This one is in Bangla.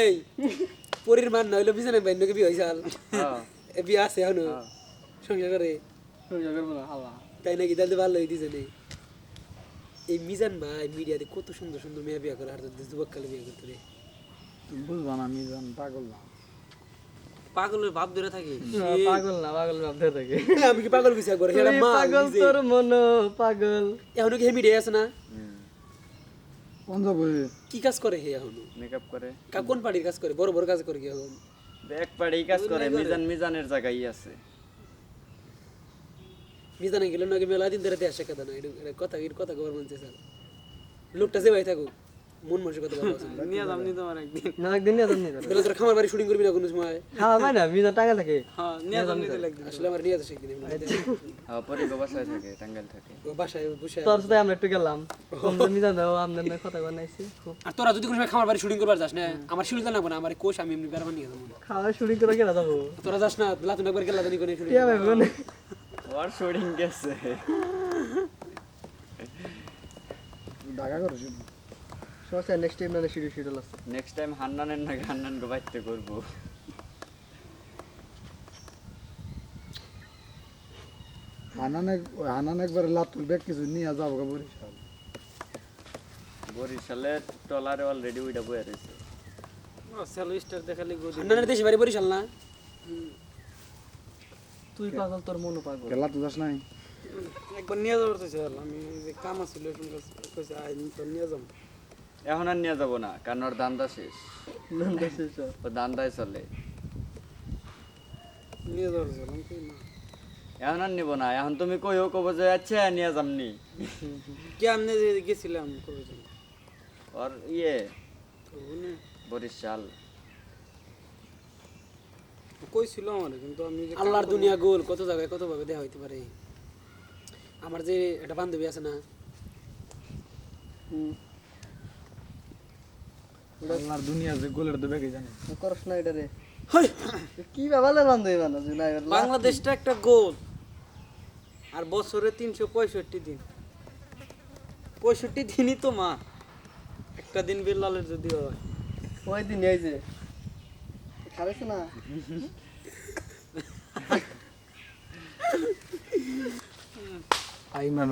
এই পরির মান না হইল বিছানায় বাইন নাকি বিয়ে হয়েছাল হ্যাঁ। বিয়ে আছে এখনও। হ্যাঁ। সংসার করে। সংসার করব না হালা তাই নাকি তাহলে ভালো হইতেছে নেই এই মিজান ভাই মিডিয়াতে কত সুন্দর সুন্দর মেয়ে বিয়ে করে আর যুবককালে বিয়ে করতে রে। বুঝবা না মিজান পাগল না। পাগলের ভাব ধরে থাকে। পাগল না পাগল ভাবতে থাকে। আমি কি পাগল কিছু করে পাগল। তোর মন পাগল। এখনও কি হে মিডিয়া আছে না? পঞ্জাবে কি কাজ করে হে এখনও? মেকআপ করে। কা- কোন পার্টির কাজ করে? বড় বড় কাজ করে কি এখন? ব্যাক পাড়ি কাজ করে মিজান মিজানের জায়গায় আছে। মিজানে গেলে নাকি মেলা দিন ধরে আসে কথা না এটা- কথা এর কথা খবর মন স্যার লোকটা যে ভাই থাকুক। মন মানুষের ভালো আছে। নিয়ে যাম নি তোমার একদিন না একদিন নিয়ে তোর খামার বাড়ি শুটিং করবি না কোনো সময়? হ্যাঁ ভাই না টাকা থাকে। হ্যাঁ নিয়ে যাম আসলে আমার নিয়ে একদিন হ্যাঁ পরে বাসায় থাকে টাঙ্গাইল থাকে। বাসায় বসে তোর সাথে আমরা একটু গেলাম। তোমরা মিজান দাও আপনার না কথা বানাইছি খুব আর তোরা যদি কোনো সময় খামার বাড়ি শুটিং করবার যাস না আমার শিডিউল না আমার কোষ আমি এমনি বেড়াবার নিয়ে যাব। খাওয়া শুরু করে গেলা যাব। তোরা যাস না লাতুন একবার গেলা জানি করে শুটিং শুটিং গেছে। ঢাকা করো শুধু। সমস্যা নেক্সট টাইম না শিডিউল শিডিউল আছে। নেক্সট টাইম হান্নানের না হান্নানকে বাইতে করব। হানান এক হানান একবার লাতুল ব্যাগ কিছু নিয়ে যাব গা বরিশাল। বরিশালে টলারে অলরেডি ওইটা বয়ে রয়েছে। স্টার দেখালে গদি। হান্নানের দেশে বাড়ি বরিশাল না? তুই পাগল তোর মনও পাগল। খেলা তো যাস নাই? একবার নিয়ে যাবার তো আমি যে কাম আছিল এখন কইছে আই তো নিয়ে যাম এখন আর নিয়ে যাব না কারণ ওর দান্দা শেষ। নন্দা শেষ ও দান্দায় চলে। নিয়ে এখন আর নিব না এখন তুমি কইও কব যে আচ্ছা নিয়ে যামনি। কে আমনে যে গেছিলাম কবে ইয়ে বরিশাল। কইছিল আমার কিন্তু আমি আল্লাহর দুনিয়া গোল কত জায়গায় কত ভাবে দেওয়া হইতে পারে। আমার যে একটা বান্ধবী আছে না আল্লাহর দুনিয়া যে গোলের দেবে কে জানে? করস না এটা রে কি বাবালে বান্ধবী মানুষ না বাংলাদেশটা একটা গোল। আর বছরে তিনশো পঁয়ষট্টি দিন। পঁয়ষট্টি দিনই তো মা। একটা দিন বিল্লালের যদি হয়। ওই দিন এই যে। খারেছ না